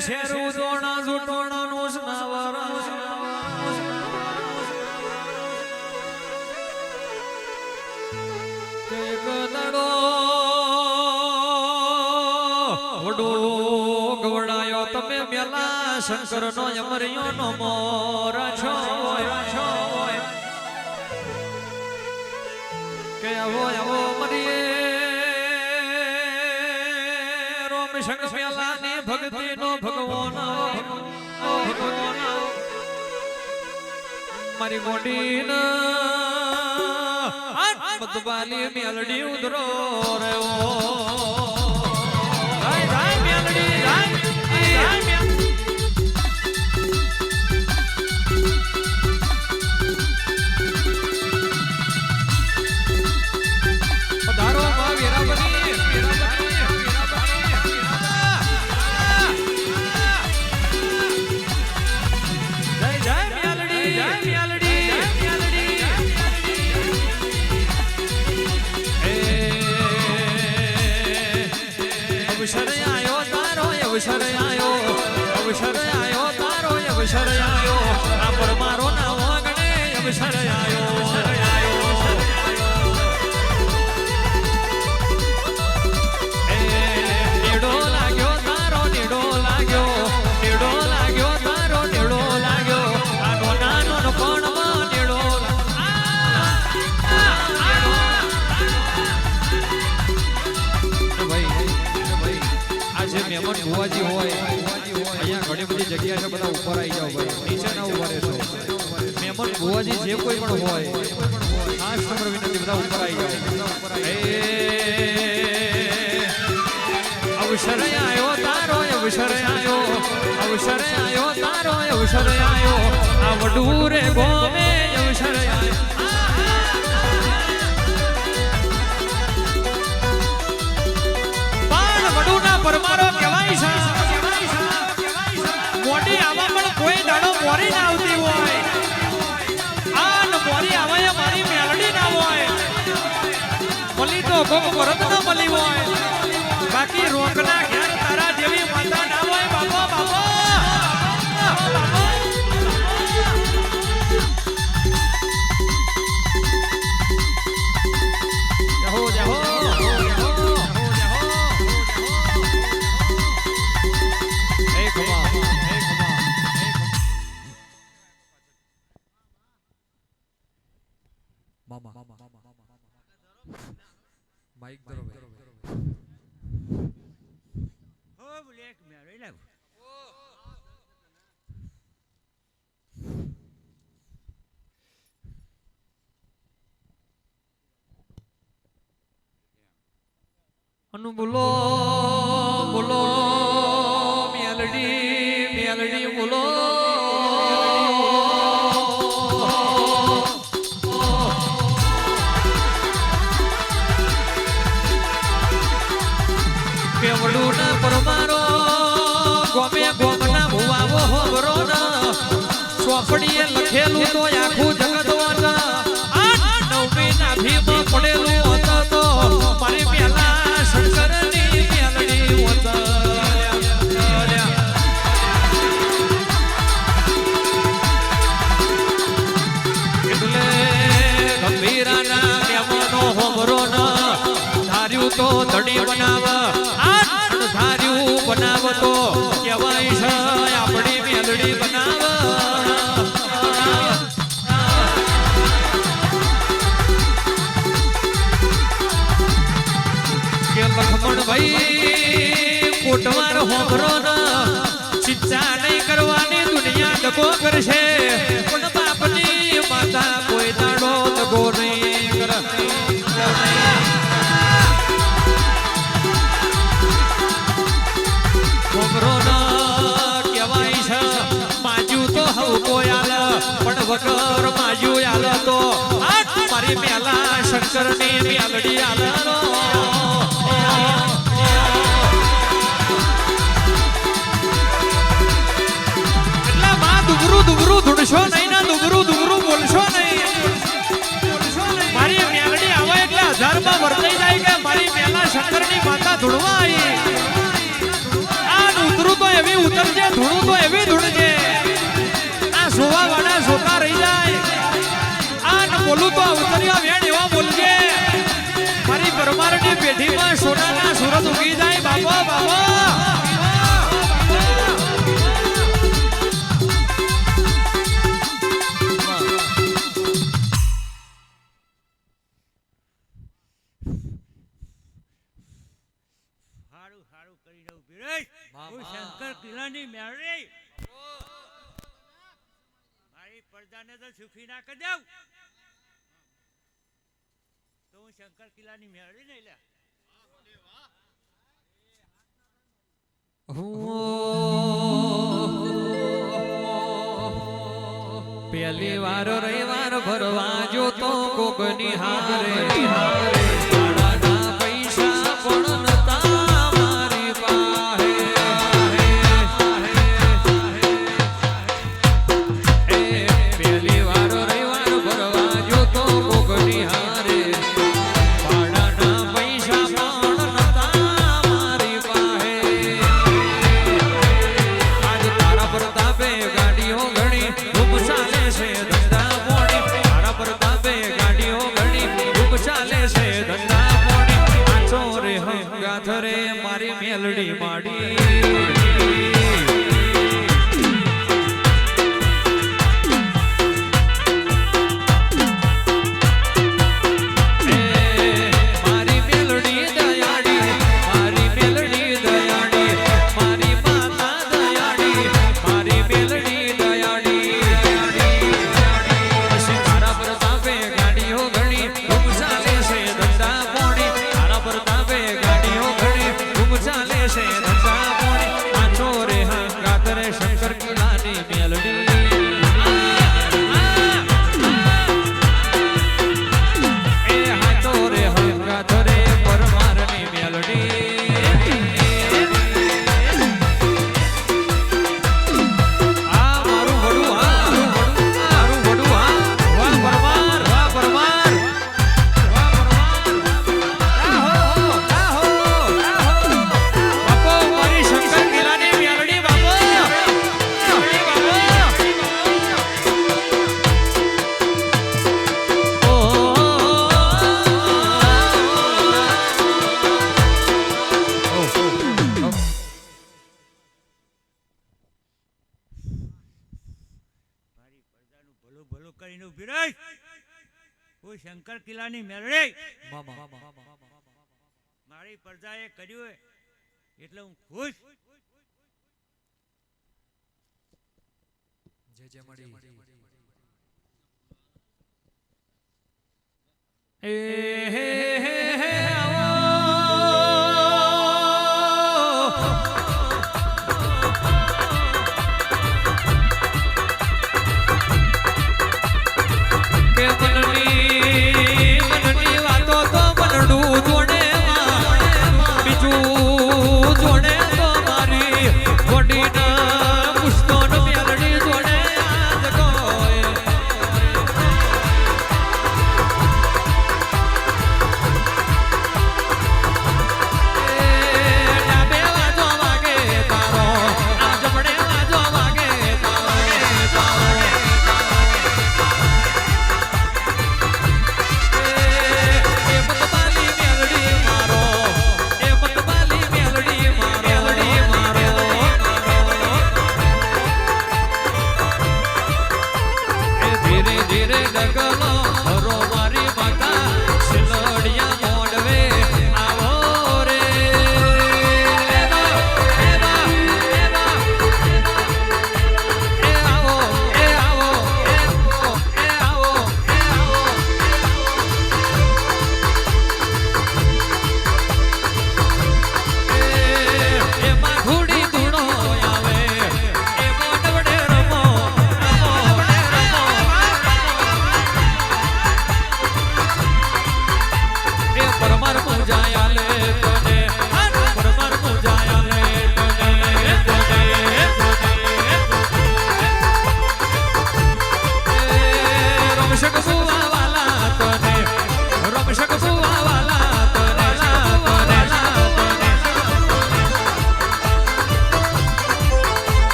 શેરું દોણા જુટોણાનું સ્નાવરા. એક તમે મેલા શંકર નો અમરિયો નો મોર છો. ભક્તિ નો ભગવાન મારી ગોડીના મધુબાલી મેલડી ઉધરો રહ્યો. મેલડી તારો કહેવાય છે, મોટી આવા પણ કોઈ દાડો મોરી ના આવતી હોય. આ ન મોરી આવા મારી મેલડી ના હોય. મળી તો કોક પરત ન મળી હોય. બાકી રોકના માઈક ધરો હો બોલે મેળવી લાવ અનુ બોલો બોલો. ગોમે ગોમના ભુવાવો હોવરો ના ચોપડીએ લખેલું તો આખું બનાવ તો કહેવાય છે, આપણી મેલડી બનાવ. કે લખમણ ભાઈ કોટવાર હોભરો ચિંતા નહીં કરવાની, દુનિયા દગો કરશે. વગર માયું આલતો મારી મારી મેલડી શંકરની માતા ધૂણવા આ ઉતરું તો એવી ઉતરજે ધૂણું તો એવી ધૂણજે આ સોવા વાળા બોલું તો અવતરિયા વેણ એવા બોલજે. મારી પરમારની પેઢીમાં સોનાના સુરત ઉગી જાય. બાપો બાપો. શંકર કિલ્લાની મેળવી. સુખી નાખી દઉં. હું શંકર કિલ્લાની મેળવી ને લે. પહેલી વાર રવિવાર ભરવા જોતો કોકની હારે. હારે. દીકરાની મેળડી મારી પ્રજાએ કર્યું એટલે હું ખુશ. મળી. એ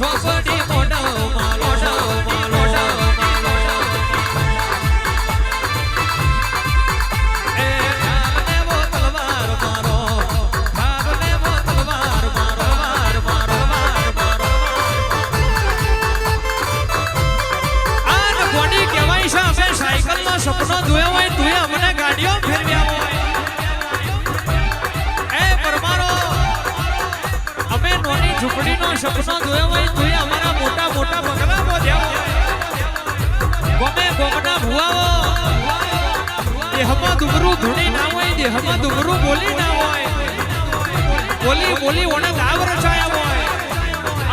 was a આ બોલી ના હોય. બોલી બોલી ઓણે ગાવ રચાયા હોય.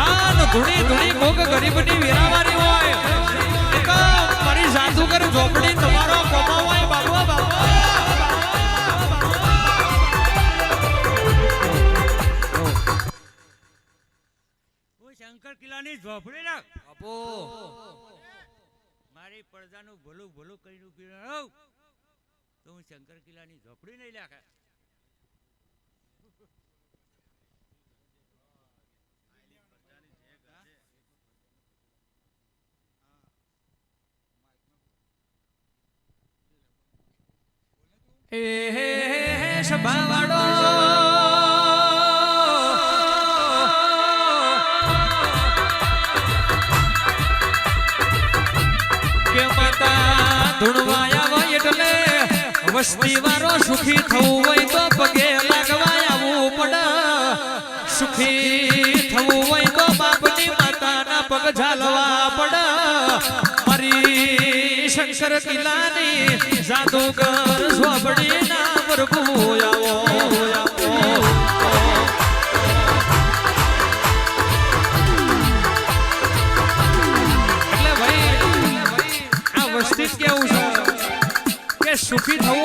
આન ધૂણી ધૂણી ભોગ ગરીબની વેરાવારી હોય. એક મારી સાધુ ઝોપડી તમારો કોમા હોય બાબા શંકર કિલ્લાની ઝોપડી રાખ મારી પડદાનું ભલું ભલું કરીને ઊભી રહો. તો હું શંકર કિલ્લાની ઝોપડી નહીં લાખે એ સભાવાળો વસ્તી વાળો સુખી થવું હોય તો પગે લાગવા આવવું પડે. સુખી થવું હોય તો બાપની માતાના પગ ઝાલવા પડે. મારી શંકર કિલ્લાની જાદુગર સ્વાભડી ના પ્રભુ આવો સુખી થવું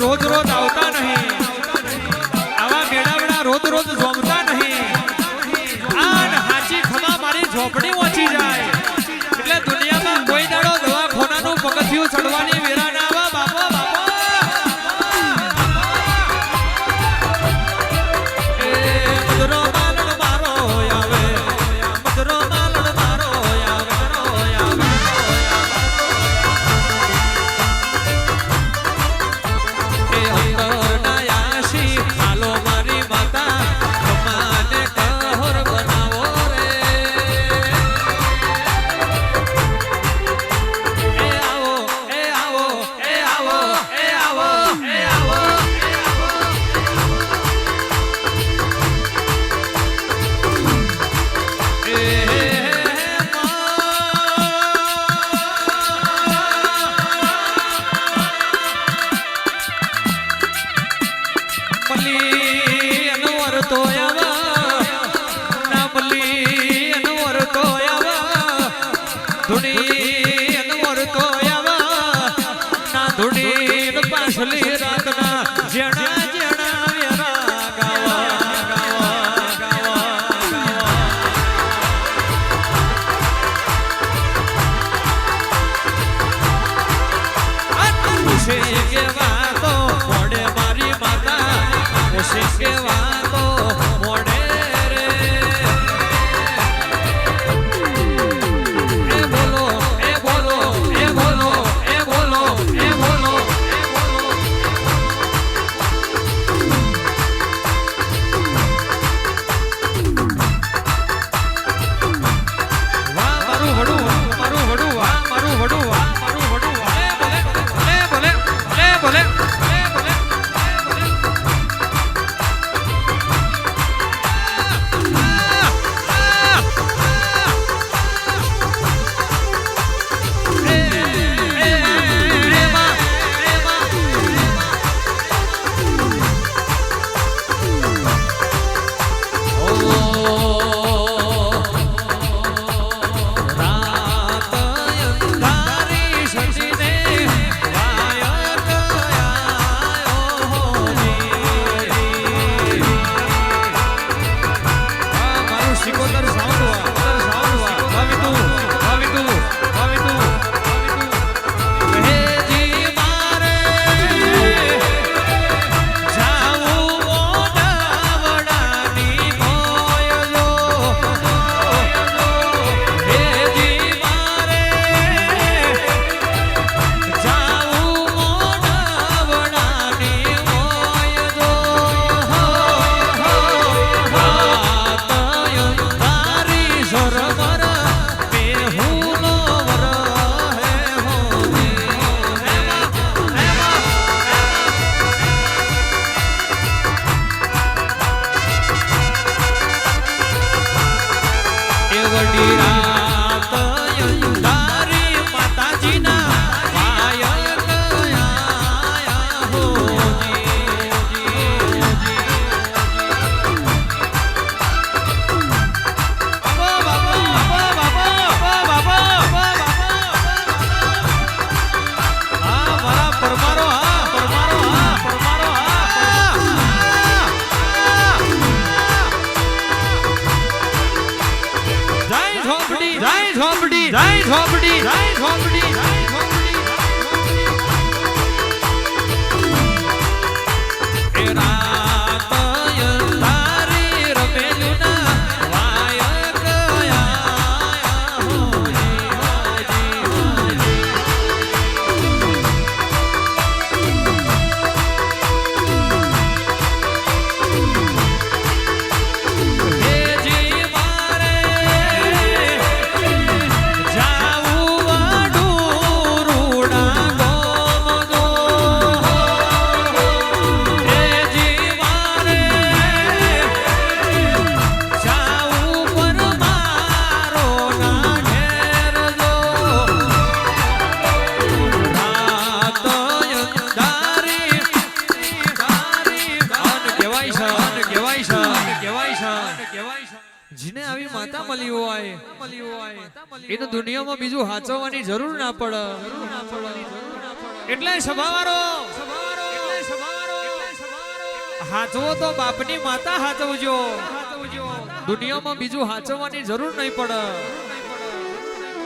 罗德罗捣蛋了。બીજું હાચવવાની જરૂર ના પડે. એટલે સભાવારો હાચવો તો બાપની માતા હાચવજો દુનિયામાં બીજું હાચવવાની જરૂર નહીં પડે.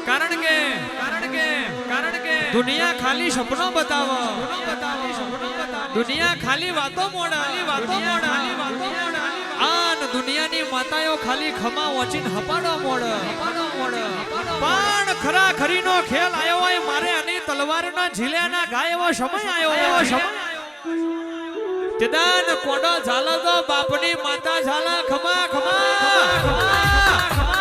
કારણ કે કારણ કે કારણ કે દુનિયા ખાલી સપનો બતાવો. દુનિયા ખાલી વાતો મોડા. વાતો મોડા આન દુનિયાની માતાઓ ખાલી ખમા વચીને હપાડો મોડ. પણ ખરા ખરીનો ખેલ આવ્યો હોય મારે આની તલવારના ઝીલ્યાના ગાય એવો સમય આવ્યો એવો સમય તેદાન કોડો ઝાલો તો બાપની માતા ઝાલા. ખમા ખમા ખમા